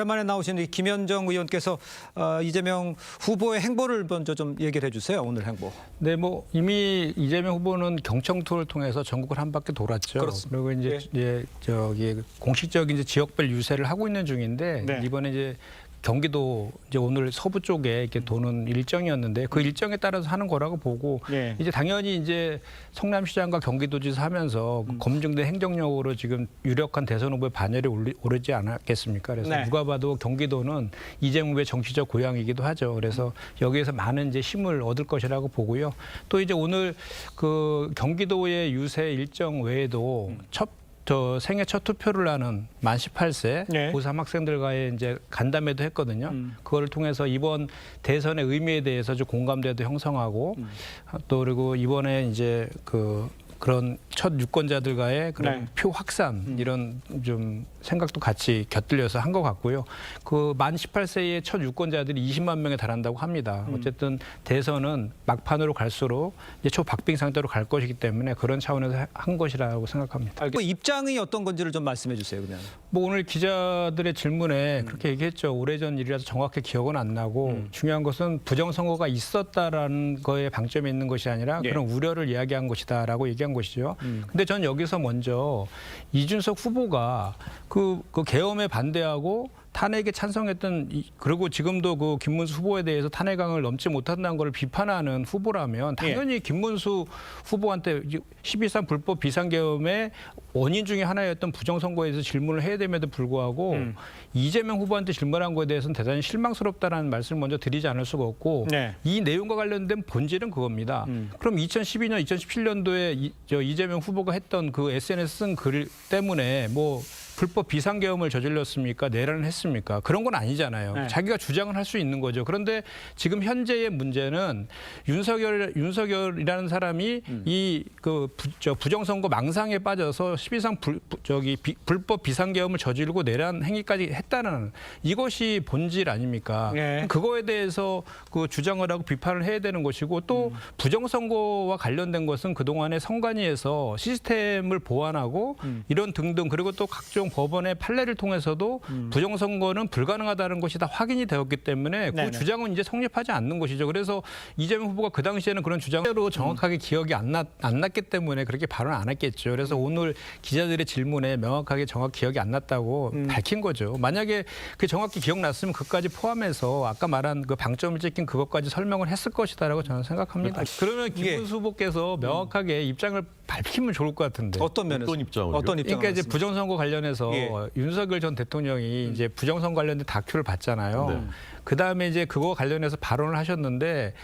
오랜만에 나오신 이 김현정 의원께서 어, 이재명 후보의 행보를 먼저 좀 얘기를 해주세요. 오늘 행보. 네, 뭐 이미 이재명 후보는 경청 투어를 통해서 전국을 한 바퀴 돌았죠. 그렇습니다. 리고 이제 예, 저기 공식적인 이제 지역별 유세를 하고 있는 중인데 네. 이번에 이제 경기도 이제 오늘 서부 쪽에 이렇게 도는 일정이었는데 그 일정에 따라서 하는 거라고 보고 네. 이제 당연히 이제 성남시장과 경기도지사 하면서 그 검증된 행정력으로 지금 유력한 대선 후보의 반열에 오르지 않았겠습니까? 그래서 네. 누가 봐도 경기도는 이재명 후보의 정치적 고향이기도 하죠. 그래서 여기에서 많은 이제 힘을 얻을 것이라고 보고요. 또 이제 오늘 그 경기도의 유세 일정 외에도 첫 저 생애 첫 투표를 하는 만 18세 네. 고3 학생들과의 이제 간담회도 했거든요. 음. 그거를 통해서 이번 대선의 의미에 대해서 좀 공감대도 형성하고 음. 또 그리고 이번에 이제 그 그런 첫 유권자들과의 그런 네. 음. 표 확산 이런 좀 생각도 같이 곁들여서 한 것 같고요. 그 만 18세의 첫 유권자들이 20만 명에 달한다고 합니다. 음. 어쨌든 대선은 막판으로 갈수록 이제 초박빙 상태로 갈 것이기 때문에 그런 차원에서 한 것이라고 생각합니다. 그 입장이 어떤 건지를 좀 말씀해 주세요. 그러면. 뭐 오늘 기자들의 음. 질문에 그렇게 얘기했죠. 오래전 일이라서 정확히 기억은 안 나고 음. 중요한 것은 부정 선거가 있었다라는 거에 방점이 있는 것이 아니라 예. 그런 우려를 이야기한 것이다라고 얘기한 것이죠. 음. 근데 전 여기서 먼저 이준석 후보가 그, 그 계엄에 반대하고 탄핵에 찬성했던 이- 그리고 지금도 그 김문수 후보에 대해서 탄핵강을 넘지 못한다는 걸 비판하는 후보라면 당연히 예. 김문수 후보한테 12.3 불법 비상계엄의 원인 중에 하나였던 부정선거에 대해서 질문을 해야 됨에도 불구하고 음. 이재명 후보한테 질문한 거에 대해서는 대단히 실망스럽다는 말씀을 먼저 드리지 않을 수가 없고 네. 이 내용과 관련된 본질은 그겁니다. 음. 그럼 2012년, 2017년도에 이, 저 이재명 후보가 했던 그 SNS 쓴 글 때문에 뭐 불법 비상계엄을 저질렀습니까? 내란을 했습니까? 그런 건 아니잖아요. 네. 자기가 주장을 할 수 있는 거죠. 그런데 지금 현재의 문제는 윤석열 윤석열이라는 사람이 음. 이그 부정선거 망상에 빠져서 12상 불, 부- 저기 비- 불법 비상계엄을 저지르고 내란 행위까지 했다는 이것이 본질 아닙니까? 네. 그거에 대해서 그 주장을 하고 비판을 해야 되는 것이고 또 음. 부정선거와 관련된 것은 그동안에 선관위에서 시스템을 보완하고 음. 이런 등등 그리고 또 각종 법원의 판례를 통해서도 음. 부정선거는 불가능하다는 것이 다 확인이 되었기 때문에 네네. 그 주장은 이제 성립하지 않는 것이죠. 그래서 이재명 후보가 그 당시에는 그런 주장으로 정확하게 기억이 안, 났, 안 났기 때문에 그렇게 발언 안 했겠죠. 그래서 오늘 기자들의 질문에 명확하게 정확히 기억이 안 났다고 음. 밝힌 거죠. 만약에 그 정확히 기억났으면 그까지 포함해서 아까 말한 그 방점을 찍힌 그것까지 설명을 했을 것이다라고 저는 생각합니다. 그러면 예. 김문수 후보께서 명확하게 입장을 밝히면 좋을 것 같은데. 어떤 면에서 어떤 입장을요? 어떤 입장? 그러니까 이제 부정선거 관련해서 예. 윤석열 전 대통령이 이제 부정선거 관련된 다큐를 봤잖아요. 네. 그 다음에 이제 그거 관련해서 발언을 하셨는데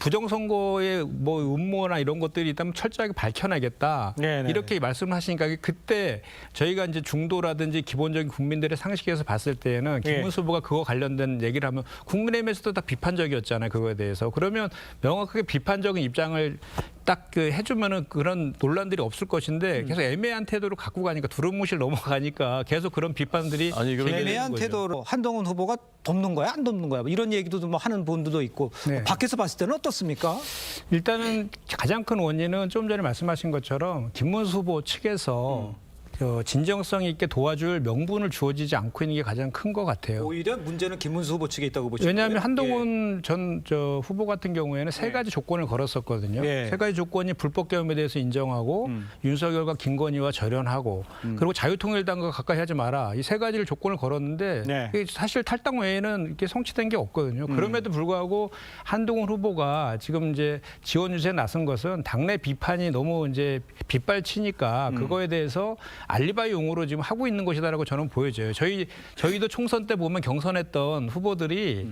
부정선거의 뭐 음모나 이런 것들이 있다면 철저하게 밝혀내겠다. 네네네. 이렇게 말씀을 하시니까 그때 저희가 이제 중도라든지 기본적인 국민들의 상식에서 봤을 때에는 예. 김문수 후보가 그거 관련된 얘기를 하면 국민의힘에서도 다 비판적이었잖아요. 그거에 대해서. 그러면 명확하게 비판적인 입장을 딱 그 해주면은 그런 논란들이 없을 것인데 계속 애매한 태도로 갖고 가니까 두루뭉실 넘어가니까 계속 그런 비판들이 아니, 애매한 거죠. 태도로 한동훈 후보가 돕는 거야 안 돕는 거야 뭐 이런 얘기도 뭐 하는 분들도 있고 네. 밖에서 봤을 때는 어떻습니까? 일단은 가장 큰 원인은 좀 전에 말씀하신 것처럼 김문수 후보 측에서 저 진정성 있게 도와줄 명분을 주어지지 않고 있는 게 가장 큰 것 같아요. 오히려 문제는 김문수 후보 측에 있다고 보시죠. 왜냐하면 한동훈 전저 후보 같은 경우에는 세 네. 가지 조건을 걸었었거든요. 네. 세 가지 조건이 불법 계엄에 대해서 인정하고 음. 윤석열과 김건희와 절연하고 그리고 자유통일당과 가까이 하지 마라. 이 세 가지를 조건을 걸었는데 네. 이게 사실 탈당 외에는 이렇게 성취된 게 없거든요. 그럼에도 불구하고 한동훈 후보가 지금 이제 지원 유세에 나선 것은 당내 비판이 너무 이제 빗발치니까 그거에 대해서 알리바이용으로 지금 하고 있는 것이다라고 저는 보여져요. 저희 저희도 총선 때 보면 경선했던 후보들이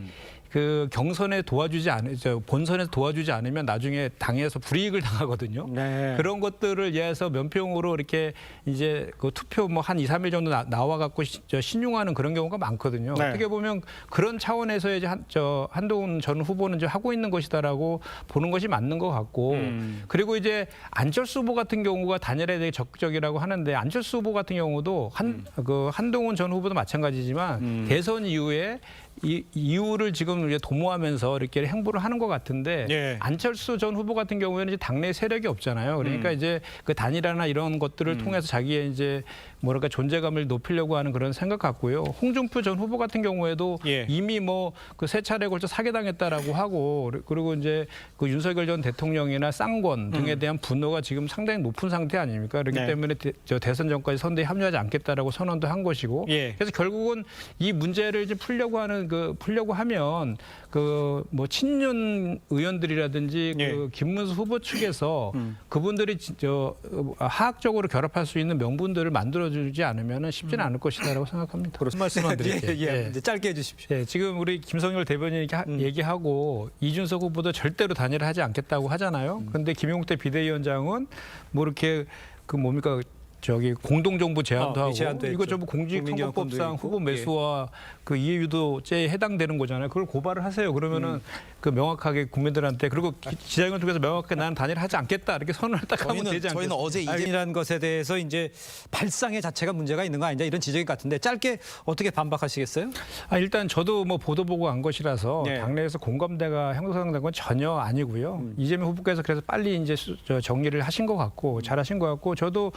그 경선에 도와주지 않으 저 본선에서 도와주지 않으면 나중에 당에서 불이익을 당하거든요. 네. 그런 것들을 위해서 면평으로 이렇게 이제 그 투표 뭐한 2, 3일 정도 나, 와 갖고 신용하는 그런 경우가 많거든요. 네. 어떻게 보면 그런 차원에서 이제 한, 저 한동훈 전 후보는 이제 하고 있는 것이다라고 보는 것이 맞는 것 같고 음. 그리고 이제 안철수 후보 같은 경우가 단일에 대해 적극적이라고 하는데 안철수 후보 같은 경우도 한 그 한동훈 전 후보도 마찬가지지만 음. 대선 이후에 이 이유를 지금 이제 도모하면서 이렇게 행보를 하는 것 같은데 예. 안철수 전 후보 같은 경우에는 이제 당내 세력이 없잖아요. 그러니까 음. 이제 그 단일화나 이런 것들을 통해서 자기의 이제 뭐랄까 존재감을 높이려고 하는 그런 생각 같고요. 홍준표 전 후보 같은 경우에도 예. 이미 뭐 그 세 차례 걸쳐 사기당했다라고 하고 그리고 이제 그 윤석열 전 대통령이나 쌍권 등에 대한 분노가 지금 상당히 높은 상태 아닙니까? 그렇기 음. 네. 때문에 대, 저 대선 전까지 선대에 합류하지 않겠다라고 선언도 한 것이고 예. 그래서 결국은 이 문제를 이제 풀려고 하는 그 풀려고 하면 그 뭐 친윤 의원들이라든지 예. 그 김문수 후보 측에서 음. 그분들이 지- 저 어, 하학적으로 결합할 수 있는 명분들을 만들어주지 않으면 쉽지는 않을 것이다라고 생각합니다. 그렇습니다. 말씀만 드릴게요. 예, 예. 예. 이제 짧게 해주십시오. 예, 지금 우리 김성열 대변인이 하- 음. 얘기하고 이준석 후보도 절대로 단일화하지 않겠다고 하잖아요. 음. 그런데 김용태 비대위원장은 뭐 이렇게 그 뭡니까 저기 공동정부 제안도 어, 하고 제안도 이거 했죠. 전부 공직선거법상 있고. 후보 매수와 그 이해유도죄에 해당되는 거잖아요. 그걸 고발을 하세요. 그러면은 음. 그 명확하게 국민들한테 그리고 기- 기자회견 통해서 명확하게 나는 단일화하지 않겠다 이렇게 선언을 딱 하면 저희는 되지 않겠어요? 저희는 어제 이제 이라는 것에 대해서 이제 발상의 자체가 문제가 있는 거 아니냐 이런 지적이 같은데 짧게 어떻게 반박하시겠어요? 아, 일단 저도 뭐 보도 보고 간 것이라서 네. 당내에서 공감대가 형성된 건 전혀 아니고요. 음. 이재명 후보께서 그래서 빨리 이제 수- 저 정리를 하신 것 음. 같고 잘하신 것 같고 저도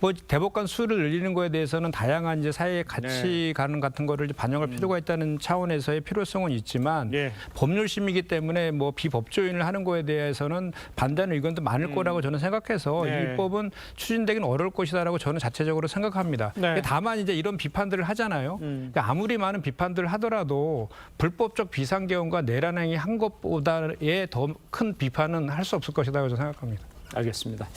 뭐 대법관 수를 늘리는 거에 대해서는 다양한 이제 사회의 가치관 같은 거를 반영할 필요가 있다는 차원에서의 필요성은 있지만 음. 예. 법률심이기 때문에 뭐 비법조인을 하는 거에 대해서는 반대하는 의견도 많을 거라고 저는 생각해서 음. 네. 이 법은 추진되기는 어려울 것이다라고 저는 자체적으로 생각합니다. 네. 다만 이제 이런 비판들을 하잖아요. 음. 그러니까 아무리 많은 비판들을 하더라도 불법적 비상계엄과 내란행위 한 것보다의 더 큰 비판은 할 수 없을 것이라고 저는 생각합니다. 알겠습니다.